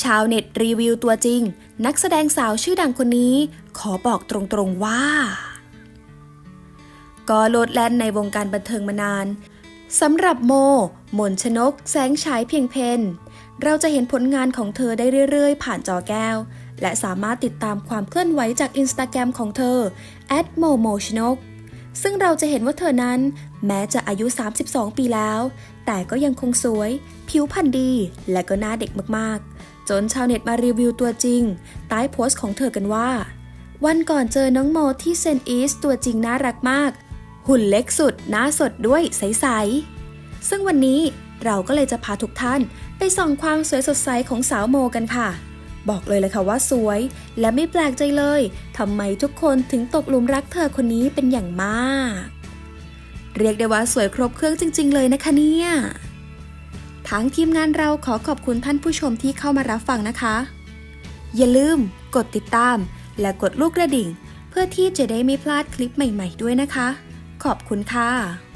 ชาวเน็ตรีวิวตัวจริง นักแสดงสาวชื่อดังคนนี้ ขอบอกตรงๆว่า ก็โลดแล่นในวงการบันเทิงมานานสำหรับโม มนชนก แสงฉายเพียงเพนเราจะเห็นผลงานของเธอได้เรื่อยๆ ผ่านจอแก้ว และสามารถติดตามความเคลื่อนไหวจากอินสตาแกรมของเธอ m o m o c h n o k ซึ่งเราจะเห็นว่าเธอนั้น แม้จะอายุ 32 ปีแล้ว แต่ก็ยังคงสวย ผิวพรรณดี และก็หน้าเด็กมากๆ จนชาวเน็ตมารีวิวตัวจริง ใต้โพสต์ของเธอกันว่า วันก่อนเจอน้องโมที่เซนต์อีสต์ตัวจริงน่ารักมาก หุ่นเล็กสุดหน้าสดด้วยใส ๆ ซึ่งวันนี้เราก็เลยจะพาทุกท่านไปส่องความสวยสดใสของสาวโมกันค่ะ บอกเลยเลยค่ะว่าสวย และไม่แปลกใจเลยทำไมทุกคนถึงตกหลุมรักเธอคนนี้เป็นอย่างมาก เรียกได้ว่าสวยครบเครื่องจริง ๆ เลยนะคะเนี่ย ทางทีมงานเราขอขอบคุณท่านผู้ชมที่เข้ามารับฟังนะคะ อย่าลืม กดติดตาม และกดลูกกระดิ่ง เพื่อที่จะได้ไม่พลาดคลิปใหม่ ๆ ด้วยนะคะ ขอบคุณค่ะ